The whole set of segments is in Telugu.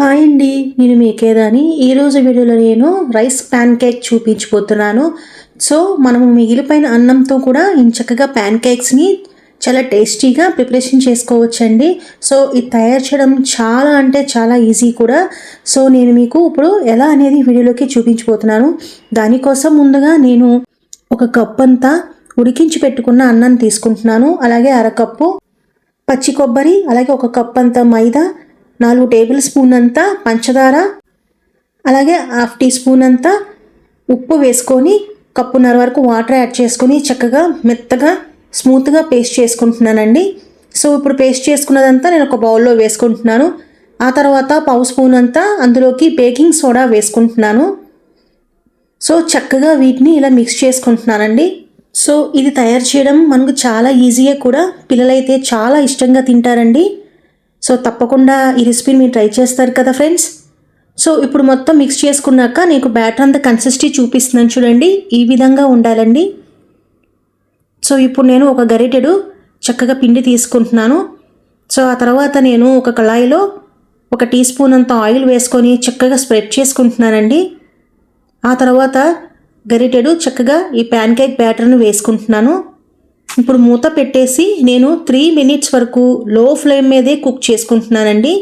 హాయ్ అండి నేను మీకేదాని ఈరోజు వీడియోలో నేను రైస్ ప్యాన్ కేక్ చూపించిపోతున్నాను సో మనము మిగిలిపోయిన అన్నంతో కూడా ఇంచక్కగా ప్యాన్ కేక్స్ని చాలా టేస్టీగా ప్రిపరేషన్ చేసుకోవచ్చండి. సో ఇది తయారు చేయడం చాలా అంటే చాలా ఈజీ కూడా. సో నేను మీకు ఇప్పుడు ఎలా అనేది వీడియోలోకి చూపించిపోతున్నాను దానికోసం ముందుగా నేను ఒక కప్ అంతా ఉడికించి పెట్టుకున్న అన్నం తీసుకుంటున్నాను. అలాగే అరకప్పు పచ్చి కొబ్బరి అలాగే ఒక కప్ అంత మైదా నాలుగు టేబుల్ స్పూన్ అంతా పంచదార అలాగే హాఫ్ టీ స్పూన్ అంతా ఉప్పు వేసుకొని కప్పున్నర వరకు వాటర్ యాడ్ చేసుకొని చక్కగా మెత్తగా స్మూత్గా పేస్ట్ చేసుకుంటున్నానండి. సో ఇప్పుడు పేస్ట్ చేసుకున్నదంతా నేను ఒక బౌల్లో వేసుకుంటున్నాను. ఆ తర్వాత పావు స్పూన్ అంతా అందులోకి బేకింగ్ సోడా వేసుకుంటున్నాను. సో చక్కగా వీటిని ఇలా మిక్స్ చేసుకుంటున్నానండి. సో ఇది తయారు చేయడం మనకు చాలా ఈజీగా కూడా. పిల్లలైతే చాలా ఇష్టంగా తింటారండి. సో తప్పకుండా ఈ రెసిపీని మీరు ట్రై చేస్తారు కదా ఫ్రెండ్స్ సో ఇప్పుడు మొత్తం మిక్స్ చేసుకున్నాక నీకు బ్యాటర్ అంతా కన్సిస్టీ చూపిస్తున్నాను చూడండి. ఈ విధంగా ఉండాలండి. సో ఇప్పుడు నేను ఒక గరిటెడు చక్కగా పిండి తీసుకుంటున్నాను. సో ఆ తర్వాత నేను ఒక కళాయిలో ఒక టీ స్పూన్ అంత ఆయిల్ వేసుకొని చక్కగా స్ప్రెడ్ చేసుకుంటున్నానండి. ఆ తర్వాత గరిటెడు చక్కగా ఈ ప్యాన్ కేక్ బ్యాటర్ను వేసుకుంటున్నాను. ఇప్పుడు మూత పెట్టేసి నేను త్రీ మినిట్స్ వరకు లో ఫ్లేమ్ మీదే కుక్ చేసుకుంటున్నానండి.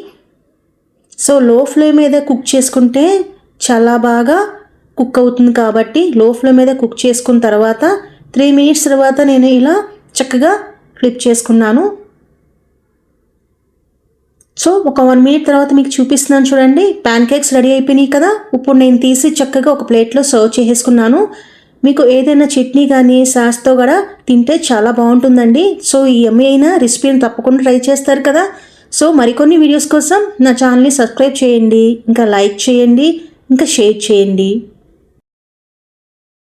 సో లో ఫ్లేమ్ మీద కుక్ చేసుకుంటే చాలా బాగా కుక్ అవుతుంది కాబట్టి లో ఫ్లేమ్ మీద కుక్ చేసుకున్న తర్వాత త్రీ మినిట్స్ తర్వాత నేను ఇలా చక్కగా ఫ్లిప్ చేసుకున్నాను. సో ఒక వన్ మినిట్ తర్వాత మీకు చూపిస్తున్నాను చూడండి. ప్యాన్ కేక్స్ రెడీ అయిపోయినాయి కదా. ఇప్పుడు నేను తీసి చక్కగా ఒక ప్లేట్లో సర్వ్ చేసేసుకున్నాను. మీకు ఏదైనా చట్నీ కానీ సాస్తో కూడా తింటే చాలా బాగుంటుందండి. సో ఈ ఎమ్మె అయిన రెసిపీని తప్పకుండా ట్రై చేస్తారు కదా. సో మరికొన్ని వీడియోస్ కోసం నా ఛానల్ని సబ్స్క్రైబ్ చేయండి. ఇంకా లైక్ చేయండి. ఇంకా షేర్ చేయండి.